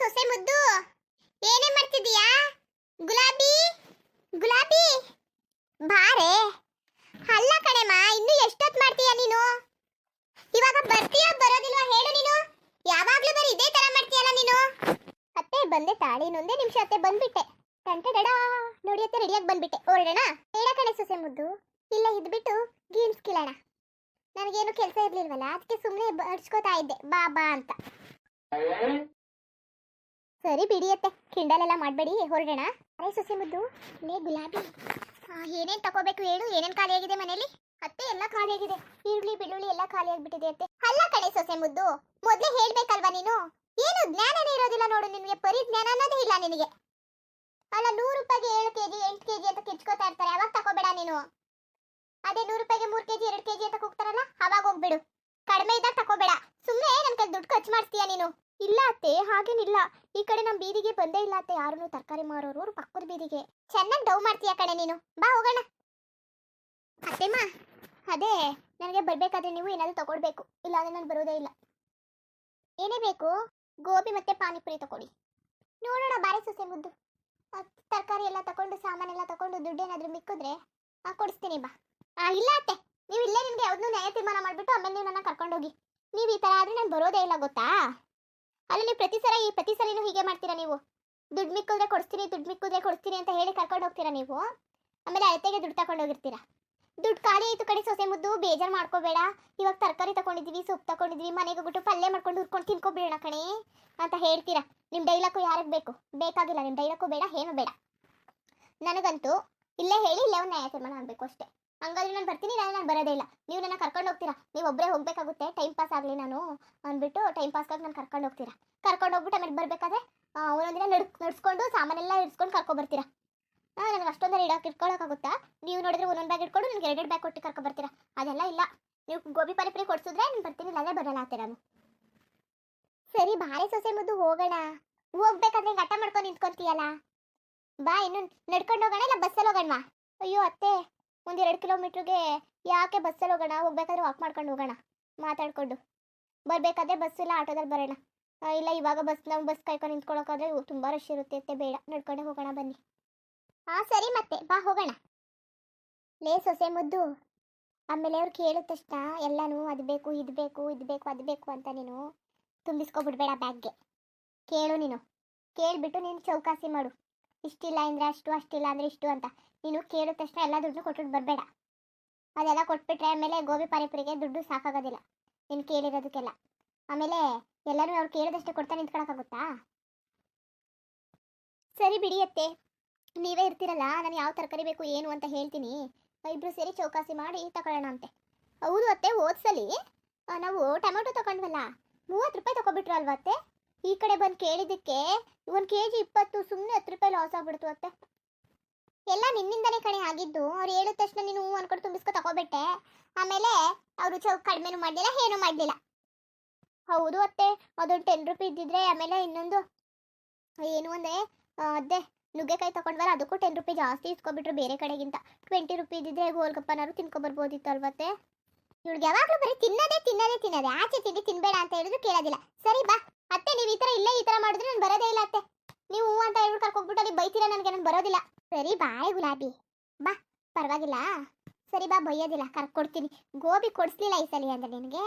ಸೊಸೆ ಮುದ್ದು. ಏನೇ ಮಾಡ್ತಿದೀಯಾ ಗುಲಾಬಿ? ಗುಲಾಬಿ? ಬಾರೆ. ಅಲ್ಲ ಕಣೆಮ್ಮ, ಇನ್ನು ಎಷ್ಟೊತ್ ಮಾಡ್ತೀಯ ನೀನು? ಇವಾಗ ಬರ್ತೀಯಾ ಬರೋದಿಲ್ವಾ ಹೇಳು ನೀನು. ಯಾವಾಗ್ಲೂ ಬರೀ ಇದೇ ತರ ಮಾಡ್ತೀಯಲ್ಲ ನೀನು. ಅತ್ತೆ, ಬಂದೆ ತಾಳಿ, ಇನ್ನೊಂದೇ ನಿಮಿಷ ಅತ್ತೆ, ಬಂದ್ಬಿಟ್ಟೆ. ಡಡಾ. ನೋಡಿ ಅತ್ತೆ ರೆಡಿಯಾಗಿ ಬಂದ್ಬಿಟ್ಟೆ. ಹೊರಡೋಣ ಹೇಳ ಕಣೆ ಸೊಸೆ ಮುದ್ದು. ಇಲ್ಲ ಇದ್ಬಿಟ್ಟು ಗೇಮ್ಸ್ ಕೇಳೋಣ. ನನಗೇನು ಕೆಲಸ ಇರ್ಲಿಲ್ವಲ್ಲ, ಅದಕ್ಕೆ ಸುಮ್ಮನೆ ಬಡ್ಸ್ಕೊತಾ ಇದ್ದೆ, ಬಾ ಬಾ ಅಂತ. ಸರಿ ಬಿಡಿಯತ್ತೆ ಕಿಂಡಲೆಲ್ಲ ಮಾಡಬೇಡಿ ಹೊರಡೋಣ ಅರೆ ಸೊಸೆ ಮುದ್ದು, ಲೇ ಗುಲಾಬಿ ಏನೇನ್ ತಗೋಬೇಕು ಹೇಳು, ಏನೇನ್ ಖಾಲಿಯಾಗಿದೆ ಮನೇಲಿ? ಅತ್ತೆ, ಎಲ್ಲ ಖಾಲಿಯಾಗಿದೆ ಈರುಳ್ಳಿ, ಬೆಳ್ಳುಳ್ಳಿ ಎಲ್ಲ ಖಾಲಿ ಆಗ್ಬಿಟ್ಟಿದೆ ಅತ್ತೆ. ಅಲ್ಲ ಕಡೆ ಸೊಸೆ ಮುದ್ದು, ಮೊದ್ಲೇ ಹೇಳ್ಬೇಕಲ್ವಾ ನೀನು? ಏನು ಜ್ಞಾನನೇ ಇರೋದಿಲ್ಲ ನೋಡು ನಿನಗೆ, ಪರಿ ಜ್ಞಾನ ಅನ್ನೋದೇ ಇಲ್ಲ ನಿನಗೆ. ಅಲ್ಲ, ನೂರು ರೂಪಾಯಿಗೆ ಏಳು ಕೆಜಿ, ಎಂಟು ಕೆಜಿ ಅಂತ ಕಿಚ್ಕೋತಾ ಇರ್ತಾರೆ, ಅವಾಗ ತಗೋಬೇಡ ನೀನು. ಅದೇ ನೂರು ರೂಪಾಯಿಗೆ ಮೂರು ಕೆಜಿ, ಎರಡು ಕೆಜಿ ಅಂತ ಕೂಗ್ತಾರಲ್ಲ, ಅವಾಗ ಹೋಗ್ಬಿಡು. ಕಡಿಮೆ ಇದ್ದಾಗ ತಗೋಬೇಡ. ಸುಮ್ಮನೆ ನನ್ನ ಕೈ ದುಡ್ಡು ಖರ್ಚು ಮಾಡ್ತೀಯಾ ನೀನು? ಇಲ್ಲ ಅತ್ತೆ ಹಾಗೇನಿಲ್ಲ ಈ ಕಡೆ ನಮ್ಮ ಬೀದಿಗೆ ಬಂದೇ ಇಲ್ಲ ಅತ್ತೆ. ಯಾರು ತರಕಾರಿ ಮಾರೋರು ಪಕ್ಕದ ಬೀದಿಗೆ. ಚೆನ್ನಾಗಿ ಡವ್ ಮಾಡ್ತೀಯ ಕಣೆ ನೀನು? ಬಾ ಹೋಗೋಣ. ಅತ್ತೆಮ್ಮ ಅದೇ, ನನಗೆ ಬರಬೇಕಾದ್ರೆ ನೀವು ಏನಾದರೂ ತಗೊಳ್ಬೇಕು. ಇಲ್ಲಾಂದ್ರೆ ನಾನು ಬರೋದೇ ಇಲ್ಲ. ಏನೇ ಬೇಕು, ಗೋಬಿ ಮತ್ತೆ ಪಾನಿಪುರಿ ತಗೊಳ್ಳಿ. ನೋಡೋಣ ಬಾರಿ ಸೊಸೆ ಮುದ್ದು. ತರಕಾರಿ ಎಲ್ಲ ತಗೊಂಡು ಸಾಮಾನೆಲ್ಲ ತಗೊಂಡು ದುಡ್ಡೇನಾದ್ರೂ ಮಿಕ್ಕಿದ್ರೆ, ಆ, ಕೊಡಿಸ್ತೀನಿ ಬಾ. ಇಲ್ಲ ಅತ್ತೆ, ನೀವು ಇಲ್ಲೇ ನಿಮಗೆ ಯಾವ್ದನ್ನೂ ನ್ಯಾಯ ತೀರ್ಮಾನ ಮಾಡ್ಬಿಟ್ಟು ಆಮೇಲೆ ನೀವು ನನ್ನ ಕರ್ಕೊಂಡೋಗಿ. ನೀವು ಈ ಥರ ಆದ್ರೆ ನಾನು ಬರೋದೇ ಇಲ್ಲ, ಗೊತ್ತಾ? ಅಲ್ಲ, ನೀವು ಪ್ರತಿ ಸಲ ಈ, ಪ್ರತಿ ಸಲಿನೂ ಹೀಗೆ ಮಾಡ್ತೀರಾ ನೀವು? ದುಡ್ಡು ಮಿಕ್ಕಿದ್ರೆ ಕೊಡಿಸ್ತೀನಿ, ದುಡ್ಡು ಮಿಕ್ಕಿದ್ರೆ ಕೊಡ್ತೀನಿ ಅಂತ ಹೇಳಿ ಕರ್ಕೊಂಡು ಹೋಗ್ತೀರಾ ನೀವು? ಆಮೇಲೆ ಅಳತೆಗೆ ದುಡ್ಡು ತಗೊಂಡೋಗಿರ್ತೀರಾ ದುಡ್ಡು ಖಾಲಿ ಆಯಿತು ಕಡೆ ಸೊಸೆ ಮುದ್ದು, ಬೇಜಾರು ಮಾಡ್ಕೋಬೇಡ. ಇವಾಗ ತರಕಾರಿ ತಗೊಂಡಿದ್ವಿ ಸೊಪ್ಪು ತಗೊಂಡಿದ್ವಿ ಮನೆಗೆ ಹೋಗ್ಬಿಟ್ಟು ಪಲ್ಯ ಮಾಡ್ಕೊಂಡು ಹುರ್ಕೊಂಡು ತಿನ್ಕೊಬಿಡೋಣ ಕಣೆ ಅಂತ ಹೇಳ್ತೀರಾ? ನಿಮ್ಮ ಡೈಲಾಕು ಯಾರಿಗೆ ಬೇಕು? ಬೇಕಾಗಿಲ್ಲ ನಿಮ್ಮ ಡೈಲಾಕು ಬೇಡ, ಏನು ಬೇಡ. ನನಗಂತೂ ಇಲ್ಲೇ ಹೇಳಿ, ಇಲ್ಲೇ ಒಂದು ನ್ಯಾಯ ತೀರ್ಮಾನ ಅಷ್ಟೇ. ಹಂಗಾದ್ರೆ ನಾನು ಬರ್ತೀನಿ ನಾನು ನಾನು ಬರೋದೇ ಇಲ್ಲ. ನೀವು ನನ್ನ ಕರ್ಕೊಂಡು ಹೋಗ್ತೀರಾ? ನೀವು ಒಬ್ಬರೇ ಹೋಗಬೇಕಾಗುತ್ತೆ ಟೈಮ್ ಪಾಸ್ ಆಗಲಿ ನಾನು ಅಂದ್ಬಿಟ್ಟು ಟೈಮ್ ಪಾಸ್ಗಾಗಿ ನಾನು ಕರ್ಕೊಂಡು ಹೋಗ್ತೀರಾ? ಕರ್ಕೊಂಡು ಹೋಗ್ಬಿಟ್ಟು ಆಮೇಲೆ ಬರಬೇಕಾದ್ರೆ ಒಂದೊಂದಿನ ನಡ್ ನಡ್ಸ್ಕೊಂಡು ಸಾಮಾನೆಲ್ಲ ಇಡ್ಸ್ಕೊಂಡು ಕರ್ಕೊಂಡು ಬರ್ತೀರಾ ನನಗೆ ಅಷ್ಟೊಂದರೆ ಇಡಕ್ಕೆ ಇಟ್ಕೊಳ್ಳೋಕ್ಕಾಗುತ್ತಾ ನೀವು ನೋಡಿದ್ರೆ ಒಂದೊಂದು ಬ್ಯಾಗ್ ಇಟ್ಕೊಂಡು ನನಗೆ ಎರಡೆರಡು ಬ್ಯಾಗ್ ಕೊಟ್ಟು ಕರ್ಕೊಂಡು ಬರ್ತೀರಾ ಅದೆಲ್ಲ ಇಲ್ಲ. ನೀವು ಗೋಬಿ ಪಾನಿಪುರಿ ಕೊಡ್ಸಿದ್ರೆ ನಾನು ಬರ್ತೀನಿ, ಇಲ್ಲಾಂದ್ರೆ ಬರಲ್ಲ ಆತೆ ನಾನು ಸರಿ ಭಾರಿ ಸೊಸೆ ಮುದ್ದು ಹೋಗೋಣ. ಹೋಗ್ಬೇಕಾದ್ರೆ ಹಿಂಗೆ ಹಠ ಮಾಡ್ಕೊಂಡು ನಿಂತ್ಕೊಂತೀಯಲ್ಲ? ಬಾ, ಇನ್ನು ನಡ್ಕೊಂಡು ಹೋಗೋಣ, ಇಲ್ಲ ಬಸ್ಸಲ್ಲಿ ಹೋಗೋಣವಾ? ಅಯ್ಯೋ, ಅತ್ತೆ. ಒಂದು ಎರಡು ಕಿಲೋಮೀಟ್ರಿಗೆ ಯಾಕೆ ಬಸ್ಸಲ್ಲಿ ಹೋಗೋಣ? ಹೋಗ್ಬೇಕಾದ್ರೆ ವಾಕ್ ಮಾಡ್ಕೊಂಡು ಹೋಗೋಣ, ಮಾತಾಡಿಕೊಂಡು. ಬರಬೇಕಾದ್ರೆ ಬಸ್ ಇಲ್ಲ, ಆಟೋದಲ್ಲಿ ಬರೋಣ. ಇಲ್ಲ, ಇವಾಗ ಬಸ್ ನಾವು ಬಸ್ ಕಾಯ್ಕೊಂಡು ನಿಂತ್ಕೊಳ್ಳೋಕ್ಕಾದ್ರೆ ತುಂಬ ರಶ್ ಇರುತ್ತೆ ಬೇಡ. ನಡ್ಕೊಂಡೆ ಹೋಗೋಣ ಬನ್ನಿ. ಹಾಂ ಸರಿ ಮತ್ತೆ, ಬಾ, ಹೋಗೋಣ. ಲೇ, ಸೊಸೆ ಮುದ್ದು. ಆಮೇಲೆ ಅವ್ರು ಕೇಳಿದ ತಕ್ಷಣ ಎಲ್ಲನೂ ಅದು ಬೇಕು, ಇದು ಬೇಕು ಇದು ಬೇಕು, ಅದು ಬೇಕು ಅಂತ ನೀನು ತುಂಬಿಸ್ಕೊಬಿಡ್ಬೇಡ ಬ್ಯಾಗ್ಗೆ ಕೇಳು ನೀನು. ಕೇಳಿಬಿಟ್ಟು ನೀನು ಚೌಕಾಸಿ ಮಾಡು. ಇಷ್ಟಿಲ್ಲ ಅಂದರೆ ಅಷ್ಟು, ಅಷ್ಟಿಲ್ಲ ಅಂದರೆ ಇಷ್ಟು ಅಂತ. ನೀನು ಕೇಳಿದ ತಕ್ಷಣ ಎಲ್ಲ ದುಡ್ಡು ಕೊಟ್ಬಿಟ್ಟು ಬರಬೇಡ. ಅದೆಲ್ಲ ಕೊಟ್ಬಿಟ್ರೆ ಆಮೇಲೆ ಗೋಬಿ ಪಾನಿಪುರಿಗೆ ದುಡ್ಡು ಸಾಕಾಗೋದಿಲ್ಲ. ನೀನು ಕೇಳಿರೋದಕ್ಕೆಲ್ಲ. ಆಮೇಲೆ ಎಲ್ಲರೂ ಅವ್ರು ಕೇಳಿದಷ್ಟೇ ಕೊಡ್ತಾ ನಿಂತ್ಕೊಳಕ್ಕಾಗುತ್ತಾ? ಸರಿ ಬಿಡಿಯತ್ತೆ ನೀವೇ ಇರ್ತೀರಲ್ಲ, ನಾನು ಯಾವ ತರಕಾರಿ ಬೇಕು, ಏನು ಅಂತ ಹೇಳ್ತೀನಿ. ಇಬ್ರು ಸೇರಿ ಚೌಕಾಸಿ ಮಾಡಿ ತಗೊಳ್ಳೋಣ ಅಂತೆ. ಹೌದು ಅತ್ತೆ ಓದ್ಸಲಿ ನಾವು ಟೊಮೆಟೊ ತಗೊಂಡ್ವಲ್ಲ ಮೂವತ್ತು ರೂಪಾಯಿ ತಗೊಬಿಟ್ರು ಅಲ್ವಾ ಅತ್ತೆ? ಈ ಕಡೆ ಬಂದು ಕೇಳಿದ್ದಕ್ಕೆ ಒಂದು ಕೆ ಜಿ ಇಪ್ಪತ್ತು ಸುಮ್ಮನೆ ಹತ್ತು ರೂಪಾಯಿ ಲಾಸ್ ಆಗ್ಬಿಡ್ತು ಅತ್ತೆ. ಎಲ್ಲ ನಿನ್ನಿಂದನೇ ಕಣೆ ಆಗಿದ್ದು. ಅವ್ರು ಹೇಳಿದ ತಕ್ಷಣ ನೀನು ಅನ್ಕೊಂಡು ತುಂಬಿಸ್ಕೊ ತಗೋಬಿಟ್ಟೆ. ಆಮೇಲೆ ಅವರು ಚೌ ಕಡಿಮೆನೂ ಮಾಡಲಿಲ್ಲ, ಏನೂ ಮಾಡಲಿಲ್ಲ. ಹೌದು ಅತ್ತೆ, ಅದೊಂದು ಟೆನ್ ರುಪಿ ಇದ್ದಿದ್ರೆ ಆಮೇಲೆ ಇನ್ನೊಂದು ಏನು ಅಂದರೆ ಅದೇ ನುಗ್ಗೆಕಾಯಿ ತಗೊಂಡ್ಬಲ್ಲ ಅದಕ್ಕೂ ಟೆನ್ ರುಪಿ ಜಾಸ್ತಿ ಇಸ್ಕೊಬಿಟ್ರು ಬೇರೆ ಕಡೆಗಿಂತ. ಟ್ವೆಂಟಿ ರುಪಿ ಇದ್ದಿದ್ರೆ ಗೋಲ್ಗಪ್ಪನಾರು ತಿನ್ಕೊಬರ್ಬೋದಿತ್ತು ಅಲ್ವತ್ತೆ ಇವ್ಳಿಗೆ ಯಾವಾಗಲೂ ಬರೀ ತಿನ್ನೋದೇ ತಿನ್ನದೇ ತಿನ್ನೋದೇ. ಆಚೆ ತಿಂಡಿ ತಿನ್ಬೇಡ ಅಂತ ಹೇಳಿದ್ರು ಕೇಳೋದಿಲ್ಲ. ಸರಿ ಬಾ. ಅತ್ತೆ, ನೀವು ಈ ಥರ ಇಲ್ಲೇ ಈ ಥರ ಮಾಡಿದ್ರೆ ನಾನು ಬರೋದೇ ಇಲ್ಲ ಅತ್ತೆ. ನೀವು ಹೂ ಅಂತ ಹೇಳ್ಬಿಟ್ಟು ಕರ್ಕೊಂಡ್ಬಿಟ್ಟು ಅಲ್ಲಿ ಬೈತೀರಾ ನನಗೆ, ನಾನು ಬರೋದಿಲ್ಲ. ಸರಿ ಬಾಯ್ ಗುಲಾಬಿ. ಬಾ, ಪರವಾಗಿಲ್ಲ. ಸರಿ ಬಾ, ಬೈಯೋದಿಲ್ಲ. ಕರ್ಕೊಡ್ತೀನಿ. ಗೋಬಿ ಕೊಡಿಸ್ಲಿಲ್ಲ ಈ ಸಲ ಅಂದ್ರೆ ನಿನಗೆ.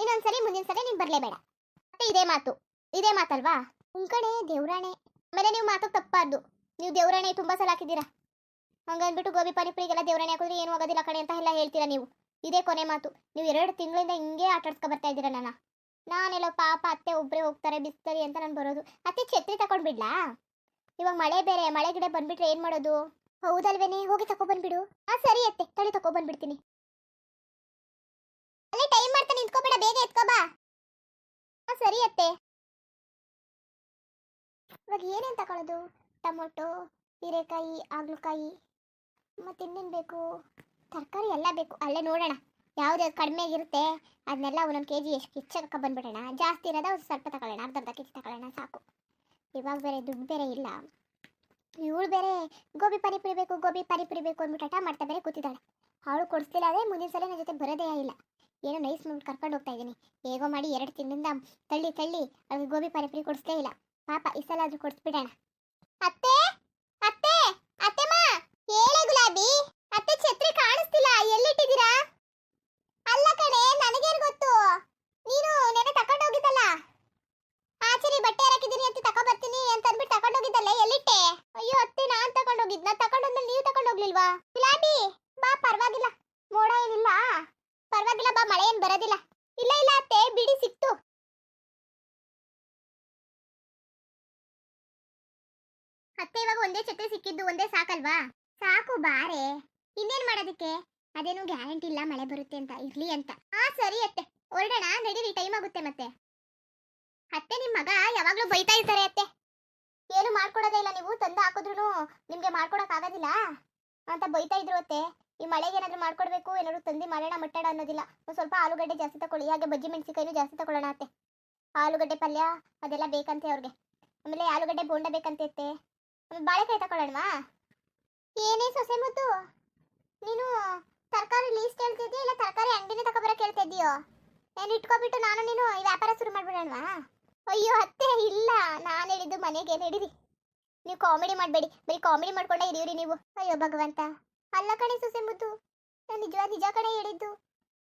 ಇನ್ನೊಂದು ಸರಿ ಮುಂದಿನ ಸರಿ ನೀನು ಬರಲೇಬೇಡ ಮತ್ತೆ ಇದೇ ಮಾತು. ಇದೇ ಮಾತಲ್ವಾ? ಉಂಕಣೆ ಕಡೆ ದೇವ್ರಾಣೆ. ಆಮೇಲೆ ನೀವು ಮಾತು ತಪ್ಪಾರ್ದು ನೀವು ದೇವ್ರಾಣೆ ತುಂಬ ಸಲ ಹಾಕಿದ್ದೀರಾ. ಹಂಗಂದ್ಬಿಟ್ಟು ಗೋಬಿ, ಪಾನಿಪುರಿಗೆಲ್ಲ ದೇವ್ರಾಣೆ ಹಾಕಿದ್ರೆ ಏನು ಆಗೋದಿಲ್ಲ ಕಣೆ ಅಂತ ಎಲ್ಲ ಹೇಳ್ತೀರಾ ನೀವು. ಇದೇ ಕೊನೆ ಮಾತು. ನೀವು ಎರಡು ತಿಂಗಳಿಂದ ಹಿಂಗೆ ಆಟಾಡ್ಸ್ಕೊ ಬರ್ತಾ ಇದ್ದೀರಾ ನನ್ನ ನಾನೆಲ್ಲೋ ಪಾಪ ಅತ್ತೆ ಒಬ್ಬರೇ ಹೋಗ್ತಾರೆ ಬಿಸ್ತರಿ ಅಂತ ನಾನು ಬರೋದು. ಅತ್ತೆ ಛತ್ರಿ ತಗೊಂಡ್ಬಿಡ್ಲಾ ಇವಾಗ ಮಳೆ ಬೇರೆ, ಮಳೆ ಗಿಡ ಬಂದ್ಬಿಟ್ರೆ ಏನು ಮಾಡೋದು? ಹೌದಲ್ವೇನೆ ಹೋಗಿ ತಗೊಬಂದ್ಬಿಡು ಹಾ ಸರಿ ಅತ್ತೆ ತಳಿ ತಗೊಬಂದ್ಬಿಡ್ತೀನಿ ಅಲ್ಲೇ ಟೈಮ್ ಮಾಡ್ತಾನೆ ನಿಂತ್ಕೋಬೇಡ, ಬೇಗ ಎತ್ಕೋಬಾ ಹಾ ಸರಿ ಅತ್ತೆ. ಇವಾಗ ಏನೇನು ತಗೊಳ್ಳೋದು ಟೊಮೊಟೊ, ಹೀರೆಕಾಯಿ ಮತ್ತೆ ಇನ್ನೇನು ಬೇಕು? ತರಕಾರಿ ಎಲ್ಲ ಬೇಕು, ಅಲ್ಲೇ ನೋಡೋಣ. ಯಾವ್ದು ಕಡಿಮೆ ಇರುತ್ತೆ ಅದನ್ನೆಲ್ಲ ಒಂದೊಂದು ಕೆ ಜಿ ಎಷ್ಟು ಹೆಚ್ಚಾಗ ಬಂದ್ಬಿಡೋಣ. ಜಾಸ್ತಿ ಇರೋದ ಸ್ವಲ್ಪ ತಗೊಳ್ಳೋಣ, ಅರ್ಧ ಅರ್ಧ ಕೆ ಜಿ ತಗೊಳ್ಳೋಣ, ಸಾಕು. ಇವಾಗ ಬೇರೆ ದುಡ್ಡು ಬೇರೆ ಇಲ್ಲ. ಇವಳು ಬೇರೆ ಗೋಬಿ ಪಾನಿಪುರಿ ಬೇಕು, ಗೋಬಿ ಪಾನಿಪುರಿ ಬೇಕು ಅಂದ್ಬಿಟ್ಟು ಹಠ ಮಾಡ್ತಾ ಬೇರೆ ಕೂತಿದ್ದಾಳೆ. ಅವಳು ಕೊಡಿಸ್ತಿಲ್ಲ ಅದೇ ಮುಂದಿನ ಸಲ ನನ್ನ ಜೊತೆ ಬರೋದೇ ಇಲ್ಲ. ಏನೋ ನೈಸ್ ಮಾಡಿ ಕರ್ಕೊಂಡು ಹೋಗ್ತಾ ಇದ್ದೀನಿ. ಹೇಗೋ ಮಾಡಿ ಎರಡು ತಿಂಗಳಿಂದ ತಳ್ಳಿ ತಳ್ಳಿ ಅವ್ರಿಗೆ ಗೋಬಿ ಪಾನಿಪುರಿ ಕೊಡಿಸ್ಲೇ ಇಲ್ಲ. ಪಾಪ ಈ ಸಲ ಆದ್ರೂ ಕೊಡಿಸ್ಬಿಡೋಣ. ಅತ್ತೆ ಅತ್ತೆಮ್ಮ ಹೇಳಿ ಗುಲಾಬಿ ಅತ್ತೆ ಛತ್ರಿ ಕಾಣಿಸ್ತಿಲ್ಲ ಎಲ್ಲಿಟ್ಟಿದ್ದೀರಾ ಅಲ್ಲ ಕಣೆ ನನಗೇನು ಗೊತ್ತು ನೀನು ನೆನೆ ತಕೊಂಡು ಹೋಗಿದ್ದಲ್ಲ ಆಚರಿ ಬಟ್ಟೆ ಹಾಕಿದ್ದೀನಿ ಅಂತ ತಕೊ ಬರ್ತೀನಿ ಅಂತ ಅಂದ್ಬಿಟ್ಟು ತಕೊಂಡು ಹೋಗಿದ್ದಲ್ಲ ಎಲ್ಲಿಟ್ಟೆ ಅಯ್ಯೋ ಅತ್ತೆ ನಾನ್ ತಕೊಂಡು ಹೋಗಿದ್ನ ತಕೊಂಡೋದ್ಮೇಲೆ ನೀವು ತಕೊಂಡು ಹೋಗ್ಲಿಲ್ವಾ ಗುಲಾಬಿ ಬಾ ಪರವಾಗಿಲ್ಲ ಮೋಡ ಏನಿಲ್ಲ ಪರವಾಗಿಲ್ಲ ಇಲ್ಲ ಇಲ್ಲ ಅತ್ತೆ, ಬಿಡಿ ಸಿಕ್ತು. ಅತ್ತೆ, ಇವಾಗ ಒಂದೇ ಚತೆ ಸಿಕ್ಕಿದ್ದು ಒಂದೇ ಸಾಕಲ್ವಾ? ಸಾಕು ಬಾರೆ. ಇನ್ನೇನ್ ಮಾಡೋದಕ್ಕೆ? ಅದೇನು ಗ್ಯಾರಂಟಿ ಇಲ್ಲ, ಮಳೆ ಬರುತ್ತೆ ಅಂತ, ಇರ್ಲಿ ಅಂತ. ಆ ಸರಿ ಅತ್ತೆ. ಹೊರಡೋಣ, ನಡೀರಿ ಟೈಮ್ ಆಗುತ್ತೆ ಮತ್ತೆ. ಅತ್ತೆ, ನಿಮ್ ಮಗ ಯಾವಾಗ್ಲೂ ಬೈತಾ ಇರ್ತಾರೆ ಅತ್ತೆ. ಏನು ಮಾಡ್ಕೊಡೋದೇ ಇಲ್ಲ ನೀವು, ತಂದು ಹಾಕಿದ್ರು ನಿಮ್ಗೆ ಮಾಡ್ಕೊಡಕ್ ಆಗೋದಿಲ್ಲ ಅಂತ ಬೈತಾ ಇದ್ರು ಅತ್ತೆ. ಈ ಮಳೆಗೆ ಏನಾದ್ರೂ ಮಾಡ್ಕೊಡ್ಬೇಕು, ಏನಾದ್ರು ತಂದಿ ಮಾಡೋಣ ಮಟ್ಟಡ ಅನ್ನೋದಿಲ್ಲ. ಒಂದು ಸ್ವಲ್ಪ ಆಲೂಗಡ್ಡೆ ಜಾಸ್ತಿ ತಗೊಳ್ಳಿ ಹಾಗೆ ಬಜ್ಜಿ ಮೆಣಸಿಕಾಯಿನೂ ಜಾಸ್ತಿ ತಗೊಳ್ಳೋಣ ಅತ್ತೆ. ಆಲೂಗಡ್ಡೆ ಪಲ್ಯ, ಅದೆಲ್ಲ ಬೇಕಂತೆ ಅವ್ರಿಗೆ. ಆಮೇಲೆ ಆಲೂಗಡ್ಡೆ ಬೋಂಡ ಬೇಕಂತೆ ಅತ್ತೆ ಆಮೇಲೆ ಬಾಳೆಕಾಯಿ ತಗೊಳ್ಳೋಣವಾ ಏನೇ ಸೊಸೆ ಮುದ್ದು. ನೀನು ತರಕಾರಿ ಲೀಸ್ಟ್ ಹೇಳ್ತಿದ್ಯಾ ಇಲ್ಲ ತರಕಾರಿ ಅಂಗಡಿನೇ ತಗೊಬರಕ್ಕೆ ಹೇಳ್ತಾ ನಾನು ಇಟ್ಕೊಬಿಟ್ಟು ನಾನು ನೀನು ಈ ವ್ಯಾಪಾರ ಶುರು ಮಾಡ್ಬಿಡೋಣವಾ? ಅಯ್ಯೋ ಅತ್ತೆ, ಇಲ್ಲ. ನಾನು ಹೇಳಿದ್ದು ಮನೆಗೆ ಹೇಳಿರಿ. ನೀವು ಕಾಮಿಡಿ ಮಾಡಬೇಡಿ. ಬರೀ ಕಾಮಿಡಿ ಮಾಡ್ಕೊಂಡೇ ಇದೀವ್ರಿ ನೀವು. ಅಯ್ಯೋ ಭಗವಂತ. ಅಲ್ಲ ಕಣೆ ಸೊಸೆ ಮುದ್ದು ನಾನು ನಿಜ ನಿಜ ಕಡೆ ಹೇಳಿದ್ದು.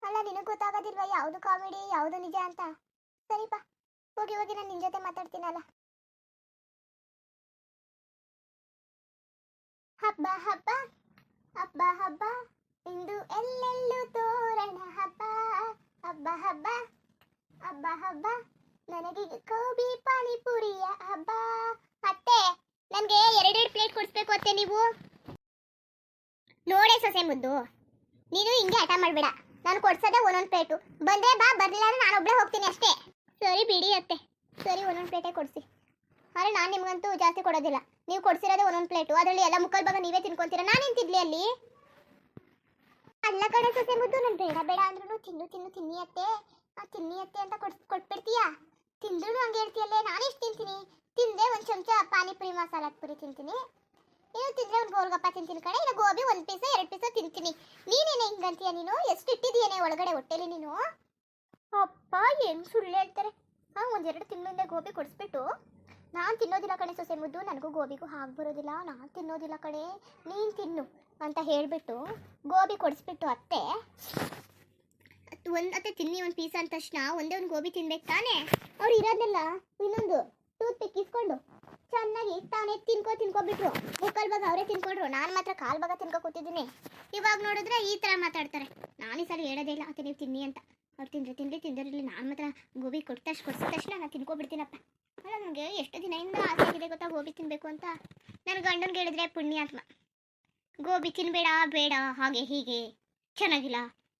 ಅಲ್ಲ, ನಿನಗೆ ಗೊತ್ತಾಗೋದಿಲ್ವಾ ಯಾವುದು ಕಾಮಿಡಿ, ಯಾವುದು ನಿಜ ಅಂತ. ಸರಿಪಾ ಹೋಗಿ ಹೋಗಿ ನಾನು ನಿನ್ನ ಜೊತೆ ಮಾತಾಡ್ತೀನಲ್ಲ ಹಬ್ಬ ಹಬ್ಬ ಹಬ್ಬ ಹಬ್ಬ. ಇಂದು ಎಲ್ಲೆಲ್ಲೂ ತೋರಣ ಹಬ್ಬ. ಹಬ್ಬ ಹಬ್ಬ ಹಬ್ಬ ಹಬ್ಬ. ನನಗೆ ಗೋಬಿ ಪಾನಿಪುರಿಯ ಹಬ್ಬ. ಅತ್ತೆ, ನನಗೆ ಎರಡೆರಡು ಪ್ಲೇಟ್ ಕೊಡಿಸ್ಬೇಕು ಅತ್ತೆ ನೀವು. ನೋಡೇ ಸೊಸೆ ಮುದ್ದು. ನೀನು ಹಿಂಗೆ ಹಠ ಮಾಡಬೇಡ. ನಾನು ಕೊಡ್ಸೋದೇ ಒಂದೊಂದು ಪ್ಲೇಟು. ಬಂದ್ರೆ ಬಾ, ಬರಲಿಲ್ಲ ಅಂದ್ರೆ ನಾನು ಒಬ್ಬಳೇ ಹೋಗ್ತೀನಿ ಅಷ್ಟೇ. ಸರಿ ಬಿಡಿ ಅತ್ತೆ. ಸರಿ, ಒಂದೊಂದು ಪ್ಲೇಟೇ ಕೊಡಿಸಿ. ಆದರೆ ನಾನು ನಿಮಗಂತೂ ಜಾಸ್ತಿ ಕೊಡೋದಿಲ್ಲ. ನೀವು ಕೊಡ್ಸಿರೋದೇ ಒಂದೊಂದು ಪ್ಲೇಟು. ಅದರಲ್ಲಿ ಎಲ್ಲ ಮುಕ್ಕಲ್ ಭಾಗ ನೀವೇ ತಿನ್ಕೊಂತೀರ? ನಾನೇನು ತಿನ್ಲಿ ಅಲ್ಲಿ? ಅಲ್ಲ ಕಡೆ ಸೊಸೆ ಮುದ್ದು ನಾನು ಬೇಡ ಬೇಡ ಅಂದ್ರೂ ತಿನ್ನು ತಿನ್ನು, ತಿನ್ನಿ ಅತ್ತೆ. ತಿನ್ನಿ ಅತ್ತೆ ಅಂತ ಕೊಡ್ ಕೊಟ್ಬಿಡ್ತೀಯಾ? ತಿಂದ್ರೂ ಹಂಗೆ ಹೇಳ್ತೀಯಲ್ಲೇ ನಾನೆಷ್ಟು ತಿಂತೀನಿ? ತಿಂದೆ ಒಂದು ಚಮಚ ಪಾನಿಪುರಿ ಮಸಾಲ ಪುರಿ ತಿಂತೀನಿ. ಇನ್ನು ತಿಂದ್ರೆ ಒಂದು ಗೋಲ್ಗಪ್ಪ ತಿಂತೀನಿ ಕಡೆ ಇಲ್ಲ, ಗೋಬಿ ಒಂದು ಪೀಸ ಎರಡು ಪೀಸ ತಿಂತೀನಿ. ನೀನೇನೆ ಹಿಂಗಂತೀಯ ನೀನು? ಎಷ್ಟು ಇಟ್ಟಿದೀಯನೇ ಒಳಗಡೆ ಹೊಟ್ಟೆಲಿ ನೀನು? ಅಪ್ಪ, ಏನು ಸುಳ್ಳು ಹೇಳ್ತಾರೆ? ಹಾಂ, ಒಂದೆರಡು ತಿಂಗಳಿಂದ ಗೋಬಿ ಕೊಡಿಸ್ಬಿಟ್ಟು, ನಾನು ತಿನ್ನೋದಿಲ್ಲ ಕಣೆ ಸೊಸೆ ಮುದ್ದು. ನನಗೂ ಗೋಬಿಗೂ ಹಾಗೆ ಬರೋದಿಲ್ಲ. ನಾನು ತಿನ್ನೋದಿಲ್ಲ ಕಣೆ. ನೀನು ತಿನ್ನು ಅಂತ ಹೇಳಿಬಿಟ್ಟು ಗೋಬಿ ಕೊಡಿಸ್ಬಿಟ್ಟು ಅತ್ತೆ. ಒಂದು, ಅತ್ತೆ ತಿನ್ನಿ ಒಂದು ಪೀಸ್ ಅಂದ ತಕ್ಷಣ ಒಂದೇ ಒಂದು ಗೋಬಿ ತಿನ್ಬೇಕು ತಾನೇ? ಅವ್ರು ಇರೋದೆಲ್ಲ ಇನ್ನೊಂದು ಟೂತ್ ಪಿಕ್ ಇಸ್ಕೊಂಡು ಚೆನ್ನಾಗಿ ತಾನೇ ತಿನ್ಕೋ ತಿನ್ಕೊಬಿಟ್ರು ಮುಕ್ಕಲ್ ಭಾಗ ಅವರೇ ತಿನ್ಕೊಂಡ್ರು. ನಾನು ಮಾತ್ರ ಕಾಲ್ ಭಾಗ ತಿನ್ಕೊ ಕೂತಿದ್ದೀನಿ. ಇವಾಗ ನೋಡಿದ್ರೆ ಈ ಥರ ಮಾತಾಡ್ತಾರೆ. ನಾನು ಈ ಹೇಳೋದೇ ಇಲ್ಲ ಅತ್ತೆ ನೀವು ತಿನ್ನಿ ಅಂತ. ಅವ್ರು ತಿಂದ್ರೆ ತಿನ್ರಿ ತಿಂದಿರಲಿ. ನಾನು ಮಾತ್ರ ಗೋಬಿ ಕೊಡ್ತಷ್ಟು ಕೊಡಿಸಿದ ತಕ್ಷಣ ನಾನು ತಿನ್ಕೊಬಿಡ್ತೀನಪ್ಪ. ಅಲ್ಲ ನನಗೆ ಎಷ್ಟು ದಿನದಿಂದ ಆಸೆ ಆಗಿದೆ ಗೊತ್ತಾ, ಗೋಬಿ ತಿನ್ನಬೇಕು ಅಂತ. ನನ್ನ ಗಂಡನ್ಗೆ ಹೇಳಿದ್ರೆ ಪುಣ್ಯಾತ್ಮ. ಗೋಬಿ ತಿನ್ಬೇಡ, ಬೇಡ, ಹಾಗೆ ಹೀಗೆ. ಚೆನ್ನಾಗಿಲ್ಲ.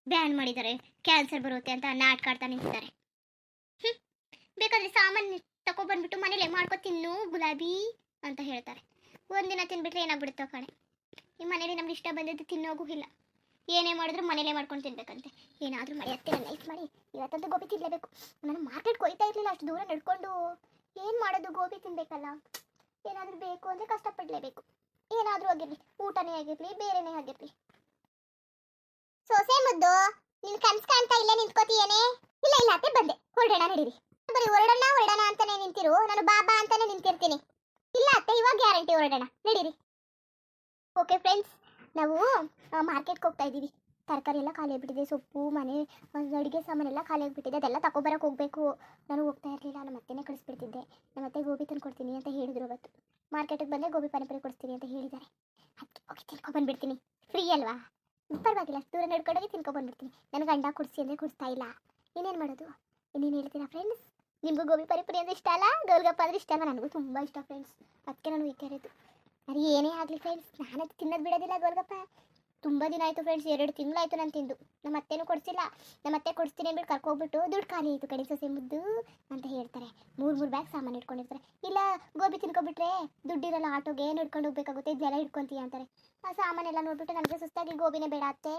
ಬ್ಯಾನ್ ಮಾಡಿದ್ದಾರೆ. ಕ್ಯಾನ್ಸರ್ ಬರುತ್ತೆ ಅಂತ ನಾಟಕ ಆಡ್ತಾ ನಿಂತಿದ್ದಾರೆ. ಹ್ಞೂ ಬೇಕಾದ್ರೆ ಸಾಮಾನು ತಗೊಬಂದ್ಬಿಟ್ಟು ಮನೇಲೆ ಮಾಡ್ಕೊ ತಿನ್ನು, ಗುಲಾಬಿ ಅಂತ ಹೇಳ್ತಾರೆ. ಒಂದಿನ ತಿನ್ಬಿಟ್ರೆ ಏನಾಗ್ಬಿಡುತ್ತೋ ಕಣೆ. ಈ ಮನೇಲಿ ನಮ್ಗೆ ಇಷ್ಟ ಬಂದಿದ್ದು ತಿನ್ನೋಗೂ ಇಲ್ಲ. ಏನೇ ಮಾಡಿದ್ರು ಮನೇಲೆ ಮಾಡ್ಕೊಂಡು ತಿನ್ಬೇಕಂತೆ. ಏನಾದರೂ ಮಾಡಿ, ಅತ್ತೆ ಲೈಫ್ ಮಾಡಿ. ಇವತ್ತಂತೂ ಗೋಬಿ ತಿನ್ನಲೇಬೇಕು ನಾನು ಮಾರ್ಕೆಟ್ ಕೊಯ್ತಾ ಇರಲಿಲ್ಲ, ಅಷ್ಟು ದೂರ ನಡ್ಕೊಂಡು. ಏನು ಮಾಡೋದು ಗೋಬಿ ತಿನ್ಬೇಕಲ್ಲ? ಏನಾದರೂ ಬೇಕು ಅಂದರೆ ಕಷ್ಟಪಡಲೇಬೇಕು. ಏನಾದರೂ ಆಗಿರಲಿ, ಊಟನೇ ಆಗಿರಲಿ, ಬೇರೆನೇ ಆಗಿರಲಿ. ಸೊಸೆ ಮುದ್ದು, ನಿನ್ ಕನ್ಸ್ ಕಾಣ್ತಾ ಇಲ್ಲೇ ನಿಂತ್ಕೋತೀಯೇನೆ? ಇಲ್ಲ ಇಲ್ಲ, ಅತ್ತೆ ಬಂದೆ. ಹೊರಡೋಣ ನಡೀರಿ. ಬರೀ ಹೊರಡೋಣ ಹೊರಡೋಣ ಅಂತಾನೆ ನಿಂತಿರು. ನಾನು ಬಾಬಾ ಅಂತಾನೆ ನಿಂತಿರ್ತೀನಿ. ಇಲ್ಲ ಅತ್ತೆ, ಇವಾಗ ಗ್ಯಾರಂಟಿ ಹೊರಡಣ. ನಡೀರಿ. ಓಕೆ ಫ್ರೆಂಡ್ಸ್ ನಾವು ಮಾರ್ಕೆಟ್ಗೆ ಹೋಗ್ತಾ ಇದ್ದೀವಿ. ತರಕಾರಿ ಎಲ್ಲ ಖಾಲಿ ಆಗಿಬಿಟ್ಟಿದೆ, ಸೊಪ್ಪು, ಮನೆ ಅಡುಗೆ ಸಾಮಾನೆಲ್ಲ ಖಾಲಿ ಆಗಿಬಿಟ್ಟಿದೆ. ಅದೆಲ್ಲ ತಗೊಬರಕ್ಕೆ ಹೋಗಬೇಕು. ನಾನು ಹೋಗ್ತಾ ಇರಲಿಲ್ಲ ನಮ್ಮ ಅತ್ತೆನೇ ಕಳಿಸ್ಬಿಡ್ತಿದ್ದೆ. ನಮ್ಮ ಅತ್ತೆ ಗೋಬಿ ತಂದು ಕೊಡ್ತೀನಿ ಅಂತ ಹೇಳಿದ್ರು ಅವತ್ತು. ಮಾರ್ಕೆಟಿಗೆ ಬಂದರೆ ಗೋಬಿ ಪಾನಿಪುರಿ ಕೊಡ್ತೀನಿ ಅಂತ ಹೇಳಿದ್ದಾರೆ. ಓಕೆ ಹೋಗಿ ತಿನ್ಕೊಬಂದ್ಬಿಡ್ತೀನಿ ಫ್ರೀ ಅಲ್ವಾ? ಪರವಾಗಿಲ್ಲ ದೂರ ನಡ್ಕೊಂಡೋಗಿ ತಿನ್ಕೊಬಂದ್ಬಿಡ್ತೀನಿ ನನ್ನ ಗಂಡ ಕುಡಿಸಿ ಅಂದರೆ ಕುಡಿಸ್ತಾ ಇಲ್ಲ. ಇನ್ನೇನು ಮಾಡೋದು? ಇನ್ನೇನು ಹೇಳ್ತೀರಾ ಫ್ರೆಂಡ್ಸ್ ನಿಮಗೂ ಗೋಬಿ ಪರಿಪುರಿ ಅಂದರೆ ಇಷ್ಟ ಅಲ್ಲ? ಗೋಲ್ಗಪ್ಪ ಅಂದರೆ ಇಷ್ಟ ಅಲ್ಲ? ನನಗೂ ತುಂಬ ಇಷ್ಟ ಫ್ರೆಂಡ್ಸ್ ಅದಕ್ಕೆ ನಾನು ವಿಚಾರಿದ್ದು ಅದು ಏನೇ ಆಗಲಿ ಫ್ರೆಂಡ್ಸ್ ನಾನದು ತಿನ್ನೋದು ಬಿಡೋದಿಲ್ಲ ಗೋಲ್ಗಪ್ಪ ತುಂಬ ದಿನ ಆಯಿತು ಫ್ರೆಂಡ್ಸ್ ಎರಡು ತಿಂಗಳಾಯಿತು ನಾನು ತಿಂದು. ನಮ್ಮ ಅತ್ತೆನೂ ಕೊಡಿಸಿಲ್ಲ. ನಮ್ಮ ಅತ್ತೆ ಕೊಡಿಸ್ತೀನಿ ಅಂದ್ಬಿಟ್ಟು ಕರ್ಕೋಗ್ಬಿಟ್ಟು ದುಡ್ಡು ಖಾಲಿ ಆಯಿತು ಕಡೆ ಸೊಸೆ ಮುದ್ದು ಅಂತ ಹೇಳ್ತಾರೆ. ಮೂರು ಮೂರು ಬ್ಯಾಗ್ ಸಾಮಾನು ಇಟ್ಕೊಂಡಿರ್ತಾರೆ. ಇಲ್ಲ, ಗೋಬಿ ತಿನ್ಕೊಬಿಟ್ರೆ ದುಡ್ಡಿರಲ್ಲ, ಆಟೋಗೆ ನಡ್ಕೊಂಡು ಹೋಗ್ಬೇಕಾಗುತ್ತೆ, ಇದೆಲ್ಲ ಇಟ್ಕೊಂತೀಯ ಅಂತಾರೆ. ಆ ಸಾಮಾನೆಲ್ಲ ನೋಡ್ಬಿಟ್ಟು ನನಗೆ ಸುಸ್ತಾಗಿ ಗೋಬಿನೇ ಬೇಡ ಅತ್ತೆ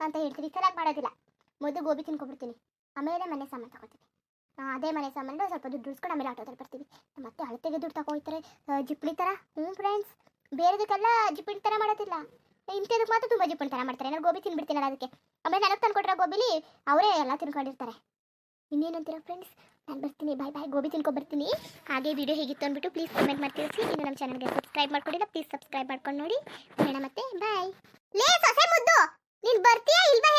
ಅಂತ ಹೇಳ್ತೀನಿ ಸರಿಯಾಗಿ ಮಾಡೋದಿಲ್ಲ. ಮೊದಲು ಗೋಬಿ ತಿನ್ಕೊಬಿಡ್ತೀನಿ. ಆಮೇಲೆ ಮನೆ ಸಾಮಾನು ತಗೋತೀನಿ ಅದೇ ಮನೆ ಸಾಮಾನು ಸ್ವಲ್ಪ ದುಡ್ಡು ಉಳಿಸ್ಕೊಂಡು ಆಮೇಲೆ ಆಟೋದಲ್ಲಿ ಬರ್ತೀವಿ. ಮತ್ತೆ ಅಳತೆಗೆ ದುಡ್ಡು ತಗೋಯ್ತಾರೆ ಜಿಪ್ಲಿ ಥರ? ಹ್ಞೂ ಫ್ರೆಂಡ್ಸ್ ಬೇರೆದಕ್ಕೆಲ್ಲ ಜಿಪ್ಲಿ ಥರ ಮಾಡೋದಿಲ್ಲ. ಇಂಥದಕ್ಕೆ ಮಾತ್ರ ತುಂಬ ಜಿಪ್ಪಳಿ ಥರ ಮಾಡ್ತಾರೆ. ನಾನು ಗೋಬಿ ತಿನ್ಬಿಡ್ತೀನಲ್ಲ ಅದಕ್ಕೆ. ಆಮೇಲೆ ನನಗೆ ತಂದ್ಕೊಟ್ಟಿರೋ ಗೋಬಿಲಿ ಅವರೇ ಎಲ್ಲ ತಿನ್ಕೊಂಡಿರ್ತಾರೆ. ಇನ್ನೇನಂತೀರಾ ಫ್ರೆಂಡ್ಸ್ ನಾನು ಬರ್ತೀನಿ. ಬಾಯ್ ಬಾಯ್ ಗೋಬಿ ತಿನ್ಕೊ ಬರ್ತೀನಿ ಹಾಗೆ ವಿಡಿಯೋ ಹೇಗಿತ್ತು ಅಂದ್ಬಿಟ್ಟು ಪ್ಲೀಸ್ ಕಮೆಂಟ್ ಮಾಡಿ ತಿಳಿಸಿ. ಇನ್ನು ನಮ್ಮ ಚಾನಲ್ಗೆ ಸಬ್ಸ್ಕ್ರೈಬ್ ಮಾಡ್ಕೊಂಡಿಲ್ಲ ಪ್ಲೀಸ್ ಸಬ್ಸ್ಕ್ರೈಬ್ ಮಾಡ್ಕೊಂಡು ನೋಡಿ. ಮತ್ತೆ. ಬಾಯ್ ಲೇ ಸೊಸೆ ಮುದ್ದು! ನೀನು ಬರ್ತೀಯಾ ಇಲ್ವಾ